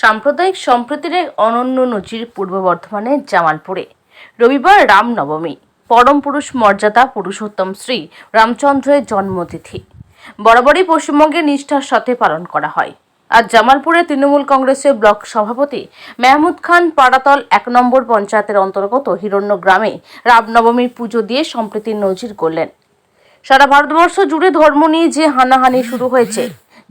সাম্প্রদায়িক সম্প্রীতির এক অনন্য নজির পূর্ব বর্ধমানের জামালপুরে। রবিবার রামনবমী, পরম পুরুষ মর্যাদা পুরুষোত্তম শ্রী রামচন্দ্রের জন্মতিথি। বরাবরই পশ্চিমবঙ্গে নিষ্ঠার সাথে পালন করা হয়। আজ জামালপুরে তৃণমূল কংগ্রেসের ব্লক সভাপতি মেহমুদ খান পাড়াতল এক নম্বর পঞ্চায়েতের অন্তর্গত হিরণ্য গ্রামে রামনবমীর পুজো দিয়ে সম্প্রীতির নজির করলেন সারা ভারতবর্ষ জুড়ে ধর্ম নিয়ে যে হানাহানি শুরু হয়েছে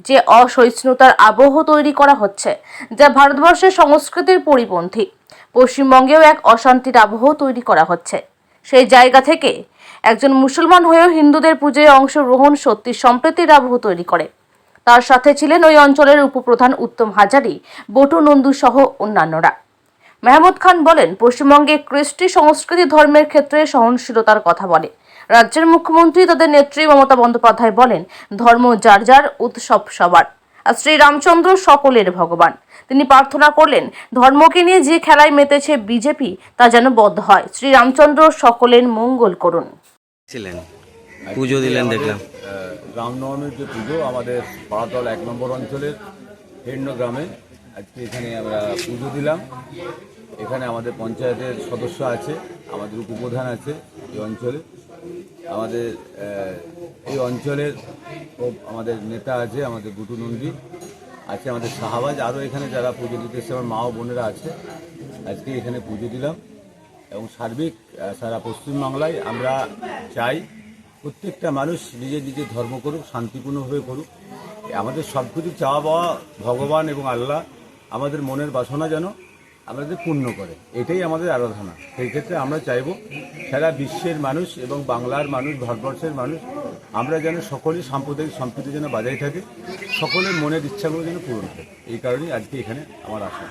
যে অসহিষ্ণুতার আবহ তৈরি করা হচ্ছে, যা ভারতবর্ষের সংস্কৃতির পরিপন্থী। পশ্চিমবঙ্গেও এক অশান্তির আবহ তৈরি করা হচ্ছে। সেই জায়গা থেকে একজন মুসলমান হয়েও হিন্দুদের পুজোয় অংশগ্রহণ সত্যি সম্প্রীতির আবহ তৈরি করে। তার সাথে ছিলেন ওই অঞ্চলের উপপ্রধান উত্তম হাজারি, বটু নন্দু সহ অন্যান্যরা। মেহমুদ খান বলেন, পশ্চিমবঙ্গে কৃষ্টি সংস্কৃতি ধর্মের ক্ষেত্রে সহনশীলতার কথা বলে। রাজ্যের মুখ্যমন্ত্রী তাদের নেত্রী মমতা বন্দ্যোপাধ্যায় বলেন ধর্ম যার যার উৎসব সবার। আর শ্রীরামচন্দ্র সকলের ভগবান। তিনি প্রার্থনা করলেন ধর্মকে নিয়ে যে খেলায় মেতেছে বিজেপি তা যেন বদ্ধ হয়। শ্রীরামচন্দ্র সকলের মঙ্গল করুন। ছিলেন। পুজো দিলেন দেখলাম। রামনবমীর যে পুজো আমাদের পাড়াতল এক নম্বর অঞ্চলের হিরণ্য গ্রামে আজকে এখানে আমরা পুজো দিলাম। এখানে আমাদের পঞ্চায়েতের সদস্য আছে আমাদের উপপ্রধান আছে এই অঞ্চলে। আমাদের এই অঞ্চলের আমাদের নেতা আছে, আমাদের গুটু নন্দী। আছে আমাদের শাহবাজ, আরও এখানে যারা পুজো দিতে এসছে, আমার মা ও বোনেরা আছে। আজকে এখানে পুজো দিলাম। এবং সার্বিক সারা পশ্চিমবাংলায় আমরা চাই প্রত্যেকটা মানুষ নিজের নিজের ধর্ম করুক, শান্তিপূর্ণভাবে করুক। আমাদের সব কিছু চাওয়া পাওয়া ভগবান এবং আল্লাহ, আমাদের মনের বাসনা যেন আমাদের পূর্ণ করে। এটাই আমাদের আরাধনা। সেই ক্ষেত্রে আমরা চাইব সারা বিশ্বের মানুষ এবং বাংলার মানুষ, ভারতবর্ষের মানুষ, আমরা যেন সকলেই সাম্প্রদায়িক সম্প্রীতি যেন বাজায় থাকে, সকলের মনের ইচ্ছাগুলো যেন পূরণ হয়। এই কারণেই আজকে এখানে আমার আসা